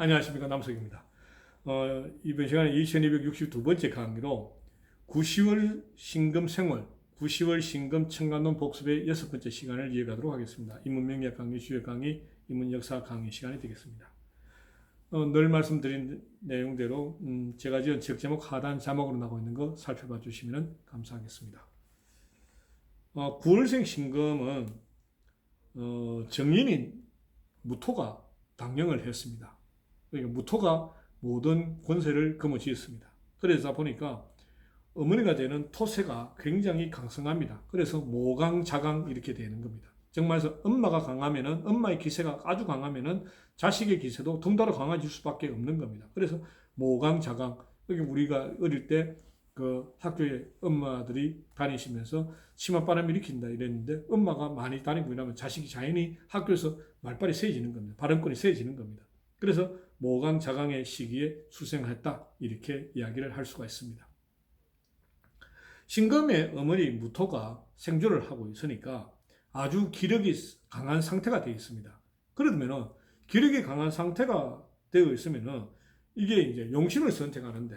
안녕하십니까 남석입니다. 어, 이번 시간에 2262번째 강의로 9시월 신금 생활, 9시월 신금 청관론 복습의 여섯 번째 시간을 이어가도록 하겠습니다. 인문명리학 강의, 주요 강의, 인문역사 강의 시간이 되겠습니다. 어, 늘 말씀드린 내용대로 음, 제가 지은 책 제목 하단 자막으로 나오고 있는 거 살펴봐 주시면 감사하겠습니다. 어, 9월생 신금은 어, 정인인 무토가 당령을 했습니다. 그러니까 무토가 모든 권세를 거머쥐었습니다. 그러다 보니까 어머니가 되는 토세가 굉장히 강성합니다. 그래서 모강, 자강 이렇게 되는 겁니다. 정말서 엄마가 강하면은 엄마의 기세가 아주 강하면은 자식의 기세도 덩달아 강해질 수밖에 없는 겁니다. 그래서 모강, 자강 여기 우리가 어릴 때 그 학교에 엄마들이 다니시면서 치맛바람이 일으킨다 이랬는데 엄마가 많이 다니고 이러면 자식이 자연히 학교에서 말빨이 세지는 겁니다. 발언권이 세지는 겁니다. 그래서 모강 자강의 시기에 출생했다 이렇게 이야기를 할 수가 있습니다. 신금의 어머니 무토가 생존을 하고 있으니까 아주 기력이 강한 상태가 되어 있습니다. 그러면은 기력이 강한 상태가 되어 있으면은 이게 이제 용신을 선택하는데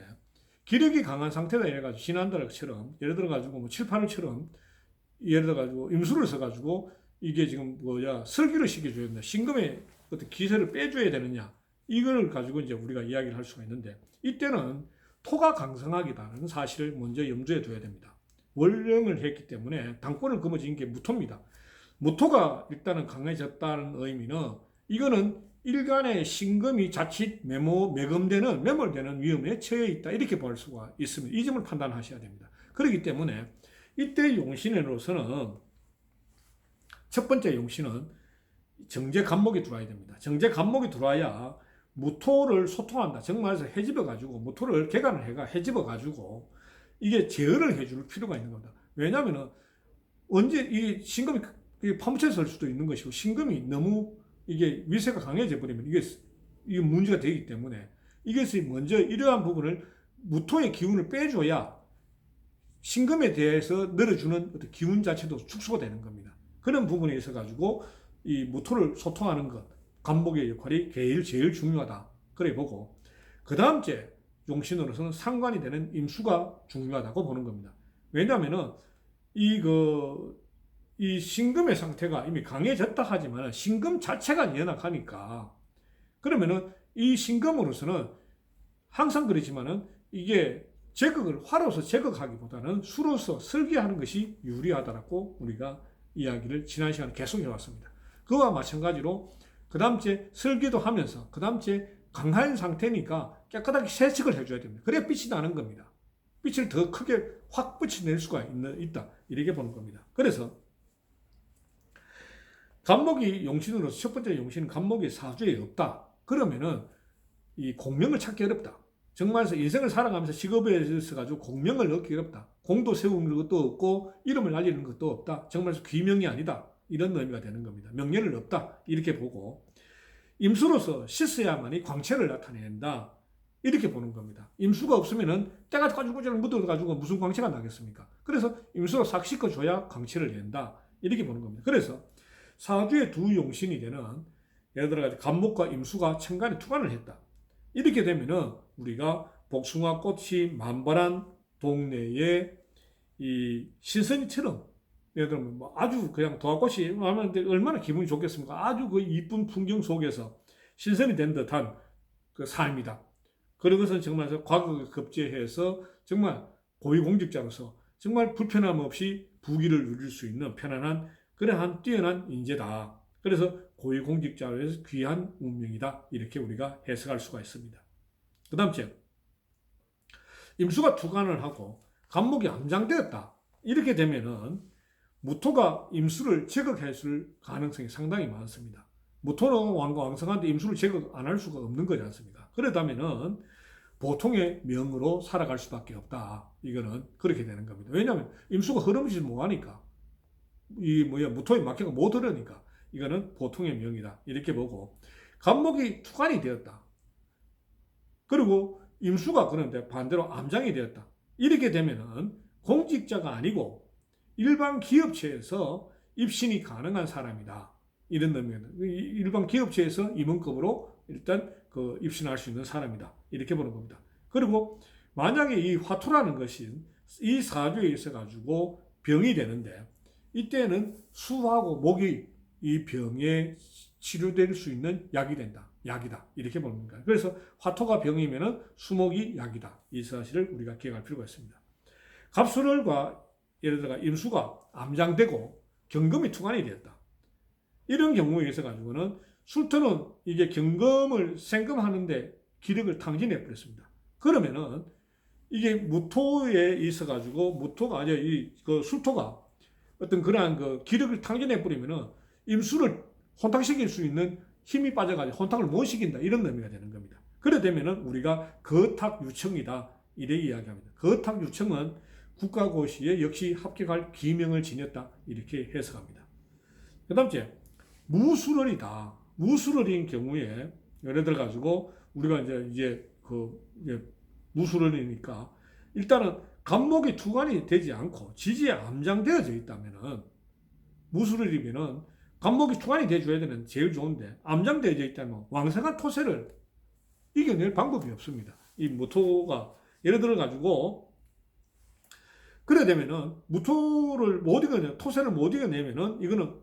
기력이 강한 상태다 이래 가지고 지난달처럼 예를 들어 가지고 뭐 7, 8월처럼 예를 들어 가지고 임수를 써 가지고 이게 지금 뭐야 설기를 시켜줘야 된다. 신금의 어떤 기세를 빼줘야 되느냐. 이걸 가지고 이제 우리가 이야기를 할 수가 있는데 이때는 토가 강성하기다는 사실을 먼저 염두에 둬야 됩니다. 월령을 했기 때문에 당권을 거머쥔 게 무토입니다. 무토가 일단은 강해졌다는 의미는 이거는 일간의 신금이 자칫 매모, 매금되는, 매몰되는 위험에 처해 있다. 이렇게 볼 수가 있습니다. 이 점을 판단하셔야 됩니다. 그렇기 때문에 이때 용신으로서는 첫 번째 용신은 정제 간목이 들어와야 됩니다. 정제 간목이 들어와야 무토를 소통한다. 정말에서 해집어 가지고 무토를 개간을 해가 해집어 가지고 이게 제어를 해줄 필요가 있는 겁니다. 왜냐하면은 언제 이 신금이 파묻혀 설 수도 있는 것이고 신금이 너무 이게 위세가 강해져 버리면 이게 이게 문제가 되기 때문에 이것이 먼저 이러한 부분을 무토의 기운을 빼줘야 신금에 대해서 늘어주는 어떤 기운 자체도 축소가 되는 겁니다. 그런 부분에 있어 가지고 이 무토를 소통하는 것, 간목의 역할이 제일 제일 중요하다. 그래 보고 그 다음째 용신으로서는 상관이 되는 임수가 중요하다고 보는 겁니다. 왜냐하면은 이그 이 신금의 상태가 이미 강해졌다 하지만 신금 자체가 연약하니까 그러면은 이 신금으로서는 항상 그러지만은 이게 제극을 화로서 제극하기보다는 수로서 설계하는 것이 유리하다라고 우리가 이야기를 지난 시간에 계속 해왔습니다. 그와 마찬가지로 그 다음째 설계도 하면서 그 다음째 강한 상태니까 깨끗하게 세척을 해줘야 됩니다. 그래야 빛이 나는 겁니다. 빛을 더 크게 확 붙여낼 수가 있다. 이렇게 보는 겁니다. 그래서 간목이 용신으로서 첫 번째 용신은 간목이 사주에 없다. 그러면은 이 공명을 찾기 어렵다. 정말서 인생을 살아가면서 직업에 있어 가지고 공명을 얻기 어렵다. 공도 세우는 것도 없고 이름을 알리는 것도 없다. 정말서 귀명이 아니다. 이런 의미가 되는 겁니다. 명예를 없다. 이렇게 보고 임수로서 씻어야만이 광채를 나타낸다. 이렇게 보는 겁니다. 임수가 없으면은 때가 가지고 묻어가지고 무슨 광채가 나겠습니까? 그래서 임수로 싹 씻어줘야 광채를 낸다. 이렇게 보는 겁니다. 그래서 사주의 두 용신이 되는 예를 들어 간목과 임수가 천간에 투관을 했다. 이렇게 되면은 우리가 복숭아 꽃이 만발한 동네에 이 신선이처럼 예를 들면 뭐 아주 그냥 도화꽃이 하면 얼마나 기분이 좋겠습니까? 아주 그 이쁜 풍경 속에서 신선이 된 듯한 그 삶이다. 그런 것은 정말 과거에 급제해서 정말 고위공직자로서 정말 불편함 없이 부귀를 누릴 수 있는 편안한 그러한 뛰어난 인재다. 그래서 고위공직자로서 귀한 운명이다. 이렇게 우리가 해석할 수가 있습니다. 그 다음 째, 임수가 투간을 하고 간목이 암장되었다. 이렇게 되면은 무토가 임수를 제거했을 가능성이 상당히 많습니다. 무토는 왕성한데 임수를 제거 안 할 수가 없는 거지 않습니까? 그렇다면은 보통의 명으로 살아갈 수밖에 없다. 이거는 그렇게 되는 겁니다. 왜냐하면 임수가 흐름지를 못하니까 이 뭐야 무토의 막혀가 못 흐르니까 이거는 보통의 명이다. 이렇게 보고 간목이 투간이 되었다. 그리고 임수가 그런데 반대로 암장이 되었다. 이렇게 되면은 공직자가 아니고 일반 기업체에서 입신이 가능한 사람이다. 이런 의미입니다. 일반 기업체에서 임원급으로 일단 그 입신할 수 있는 사람이다. 이렇게 보는 겁니다. 그리고 만약에 이 화토라는 것이 이 사주에 있어 가지고 병이 되는데 이때는 수하고 목이 이 병에 치료될 수 있는 약이 된다. 약이다. 이렇게 거예요. 그래서 화토가 병이면은 수목이 약이다. 이 사실을 우리가 기억할 필요가 있습니다. 갑술월과 예를 들어 임수가 암장되고 경금이 투관이 되었다. 이런 경우에 있어 가지고는 술토는 이게 경금을 생금하는데 기력을 탕진해 버렸습니다. 그러면은 이게 무토에 있어 가지고 무토가 아니라 이그 술토가 어떤 그러한 그 기력을 탕진해 버리면은 임수를 혼탁시킬 수 있는 힘이 빠져가지고 혼탁을 못 시킨다 이런 의미가 되는 겁니다. 그래 되면은 우리가 거탁 유청이다 이래 이야기합니다. 거탁 유청은 국가고시에 역시 합격할 기명을 지녔다 이렇게 해석합니다. 그 다음째 무술월이다. 무술월인 경우에 예를 들어 가지고 우리가 이제 이제 그 이제 무술월이니까 일단은 간목이 투관이 되지 않고 지지에 암장되어져 있다면은 무술월이면은 간목이 투관이 돼줘야 되는 제일 좋은데 암장되어져 있다면 왕성한 토세를 이겨낼 방법이 없습니다. 이 무토가 예를 들어 가지고 그래 되면은 무토를 못 이겨내 토세를 못 이겨내면은 이거는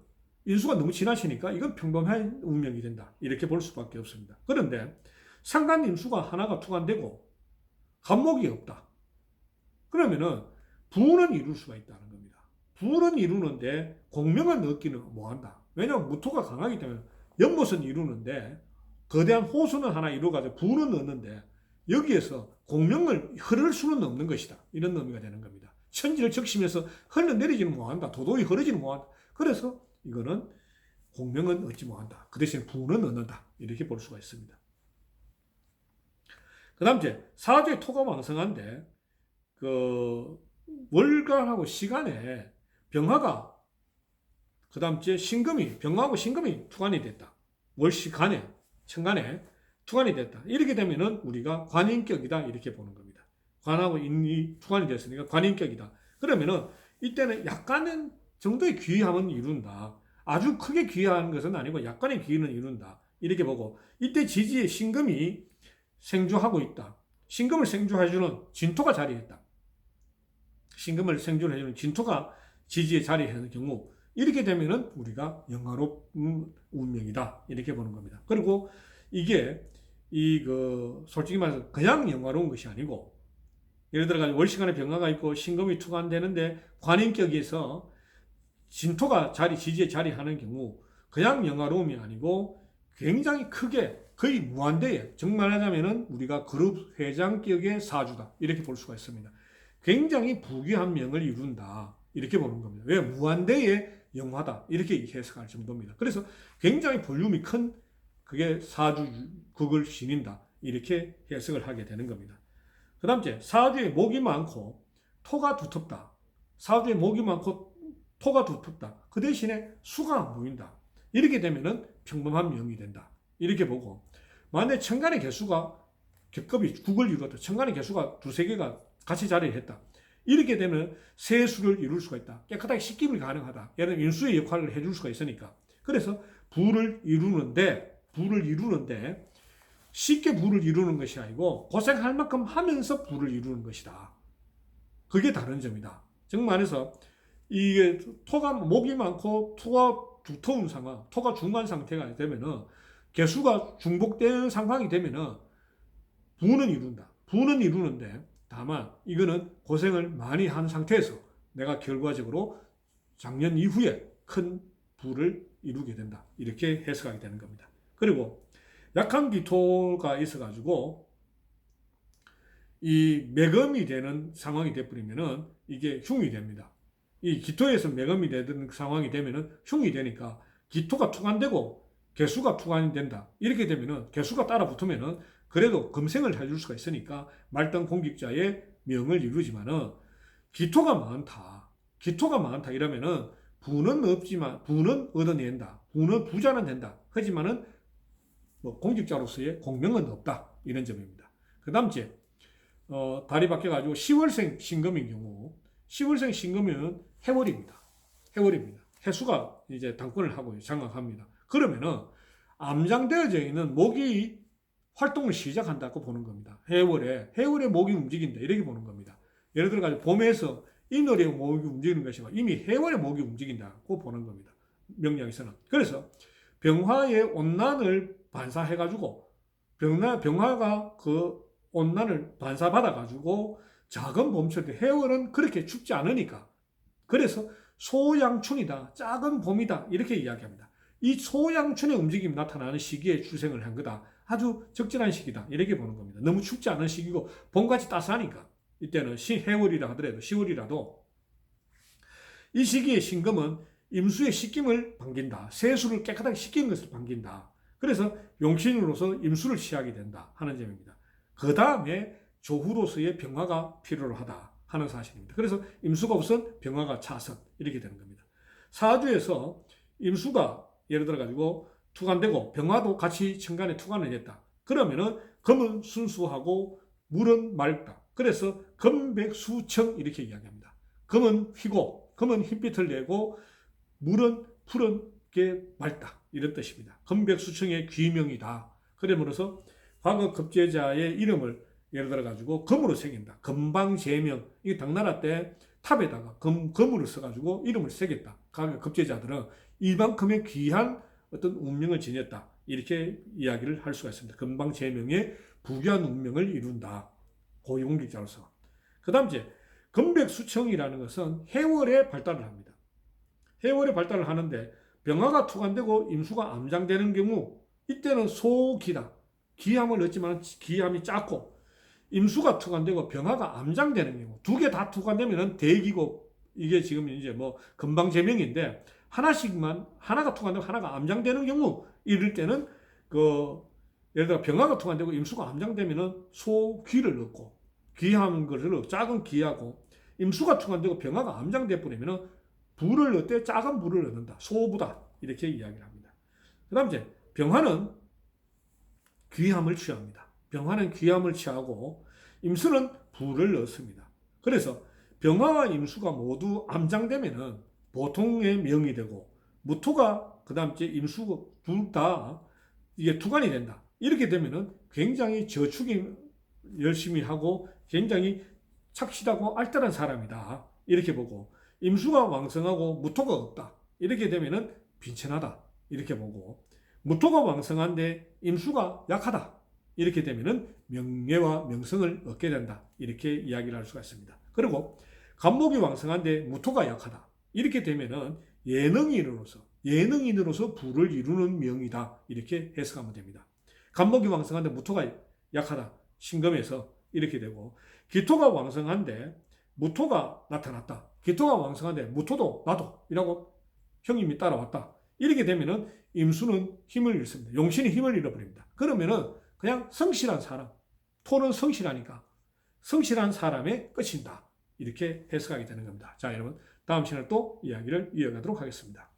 인수가 너무 지나치니까 이건 평범한 운명이 된다 이렇게 볼 수밖에 없습니다. 그런데 상간 인수가 하나가 투관되고 간목이 없다. 그러면은 부는 이룰 수가 있다는 겁니다. 부는 이루는데 공명을 넣기는 뭐한다. 왜냐하면 무토가 강하기 때문에 연못은 이루는데 거대한 호수는 하나 이루어가지고 부는 넣는데 여기에서 공명을 흐를 수는 없는 것이다. 이런 의미가 되는 겁니다. 천지를 적시면서 흘러내리지는 못한다. 도도히 흐르지는 못한다. 그래서 이거는 공명은 얻지 못한다. 그 대신 부는 얻는다. 이렇게 볼 수가 있습니다. 그 다음 이제 사주의 토가 왕성한데 그 월간하고 시간에 병화가 그 다음 주에 신금이 병화하고 신금이 투관이 됐다. 월시간에 천간에 투관이 됐다. 이렇게 되면은 우리가 관인격이다 이렇게 보는 겁니다. 관하고 인이 투관이 됐으니까 관인격이다. 그러면은 이때는 약간은 정도의 귀함은 이룬다. 아주 크게 귀한 것은 아니고 약간의 귀는 이룬다. 이렇게 보고 이때 지지에 신금이 생주하고 있다. 신금을 생주해주는 진토가 자리했다. 신금을 생주해주는 진토가 지지에 자리하는 경우 이렇게 되면은 우리가 영화로운 운명이다 이렇게 보는 겁니다. 그리고 이게 이 그 솔직히 말해서 그냥 영화로운 것이 아니고 예를 들어 가지고 월시간에 병화가 있고 신금이 투관되는데 관인격에서 진토가 자리 지지에 자리하는 경우 그냥 영화로움이 아니고 굉장히 크게 거의 무한대에 정말 하자면은 우리가 그룹 회장격의 사주다 이렇게 볼 수가 있습니다. 굉장히 부귀한 명을 이룬다 이렇게 보는 겁니다. 왜 무한대의 영화다 이렇게 해석할 정도입니다. 그래서 굉장히 볼륨이 큰 그게 사주 극을 지닌다 이렇게 해석을 하게 되는 겁니다. 그 다음째 사주에 목이 많고 토가 두텁다. 사주에 목이 많고 토가 두텁다. 그 대신에 수가 안 보인다. 이렇게 되면은 평범한 명이 된다. 이렇게 보고 만약 천간의 개수가 겹겹이 국을 이루었다. 천간의 개수가 두세 개가 같이 자리를 했다. 이렇게 되면 세수를 이룰 수가 있다. 깨끗하게 씻김이 가능하다. 얘는 인수의 역할을 해줄 수가 있으니까. 그래서 부를 이루는데 부를 이루는데 쉽게 부를 이루는 것이 아니고 고생할 만큼 하면서 부를 이루는 것이다. 그게 다른 점이다. 즉 말해서 이게 토가 목이 많고 토가 두터운 상황, 토가 중간 상태가 되면은 개수가 중복된 상황이 되면은 부는 이룬다. 부는 이루는데 다만 이거는 고생을 많이 한 상태에서 내가 결과적으로 작년 이후에 큰 부를 이루게 된다. 이렇게 해석하게 되는 겁니다. 그리고 약한 기토가 있어가지고 이 매금이 되는 상황이 돼버리면은 이게 흉이 됩니다. 이 기토에서 매금이 되는 상황이 되면은 흉이 되니까 기토가 투관되고 개수가 투관이 된다. 이렇게 되면은 개수가 따라 붙으면은 그래도 금생을 해줄 수가 있으니까 말단 공직자의 명을 이루지만은 기토가 많다. 기토가 많다 이러면은 부는 없지만 부는 얻어낸다. 부는 부자는 된다. 하지만은 뭐 공직자로서의 공명은 없다. 이런 점입니다. 그 다음 째 어, 달이 바뀌어가지고 10월생 신금인 경우 10월생 신금은 해월입니다. 해월입니다. 해수가 이제 당권을 하고 장악합니다. 그러면은 암장되어져 있는 목이 활동을 시작한다고 보는 겁니다. 해월에 해월에 목이 움직인다 이렇게 보는 겁니다. 예를 들어 가지고 봄에서 이너리에 목이 움직이는 것이 이미 해월에 목이 움직인다고 보는 겁니다. 명량에서는. 그래서 병화의 온난을 반사해 가지고 병화 병화가 그 온난을 반사받아 가지고 작은 봄철 때 해월은 그렇게 춥지 않으니까 그래서 소양춘이다 작은 봄이다 이렇게 이야기합니다. 이 소양춘의 움직임이 나타나는 시기에 출생을 한 거다. 아주 적절한 시기다. 이렇게 보는 겁니다. 너무 춥지 않은 시기고 봄같이 따스하니까 이때는 시 해월이라 하더라도 10월이라도 이 시기의 신금은 임수의 식김을 반긴다. 세수를 깨끗하게 씻기는 것을 반긴다. 그래서 용신으로서 임수를 취하게 된다 하는 점입니다. 그 다음에 조후로서의 병화가 필요로 하다 하는 사실입니다. 그래서 임수가 우선 병화가 차선 이렇게 되는 겁니다. 사주에서 임수가 예를 들어 가지고 투간되고 병화도 같이 천간에 투간을 했다. 그러면은 금은 순수하고 물은 맑다. 그래서 금백수청 이렇게 이야기합니다. 금은 휘고 금은 흰빛을 내고 물은 푸른 게 맑다. 이런 뜻입니다. 금백수청의 귀명이다. 그러므로서 과거 급제자의 이름을 예를 들어 가지고 금으로 새긴다. 금방제명. 이게 당나라 때 탑에다가 금, 금으로 써가지고 이름을 새겼다. 과거 급제자들은 이만큼의 귀한 어떤 운명을 지녔다. 이렇게 이야기를 할 수가 있습니다. 금방제명의 부귀한 운명을 이룬다. 고위공직자로서. 그 다음 이제 금백수청이라는 것은 해월에 발달을 합니다. 해월에 발달을 하는데 병화가 투간되고 임수가 암장되는 경우 이때는 소기다. 기함을 얻지만 기함이 작고 임수가 투간되고 병화가 암장되는 경우 두 개 다 투간되면은 대기고 이게 지금 이제 뭐 금방 제명인데 하나씩만 하나가 투간되고 하나가 암장되는 경우 이럴 때는 그 예를 들어 병화가 투간되고 임수가 암장되면은 소귀를 얻고 귀한 것을 작은 귀하고 임수가 투간되고 병화가 암장돼 버리면은 부를 얻되 작은 부를 얻는다 소부다 이렇게 이야기를 합니다. 그 다음 이제 병화는 귀함을 취합니다. 병화는 귀함을 취하고 임수는 부를 넣습니다. 그래서 병화와 임수가 모두 암장되면은 보통의 명이 되고 무토가 그 다음 이제 임수 둘 다 이게 투간이 된다. 이렇게 되면은 굉장히 저축이 열심히 하고 굉장히 착실하고 알뜰한 사람이다. 이렇게 보고 임수가 왕성하고 무토가 없다. 이렇게 되면은 빈천하다. 이렇게 보고 무토가 왕성한데 임수가 약하다. 이렇게 되면은 명예와 명성을 얻게 된다. 이렇게 이야기를 할 수가 있습니다. 그리고 간목이 왕성한데 무토가 약하다. 이렇게 되면은 예능인으로서 예능인으로서 부를 이루는 명이다. 이렇게 해석하면 됩니다. 간목이 왕성한데 무토가 약하다. 신금에서 이렇게 되고 기토가 왕성한데 무토가 나타났다. 기토가 왕성한데 무토도 나도 이라고 형님이 따라왔다. 이렇게 되면은 임수는 힘을 잃습니다. 용신이 힘을 잃어버립니다. 그러면은 그냥 성실한 사람, 토는 성실하니까 성실한 사람의 끝인다. 이렇게 해석하게 되는 겁니다. 자, 여러분 다음 시간에 또 이야기를 이어가도록 하겠습니다.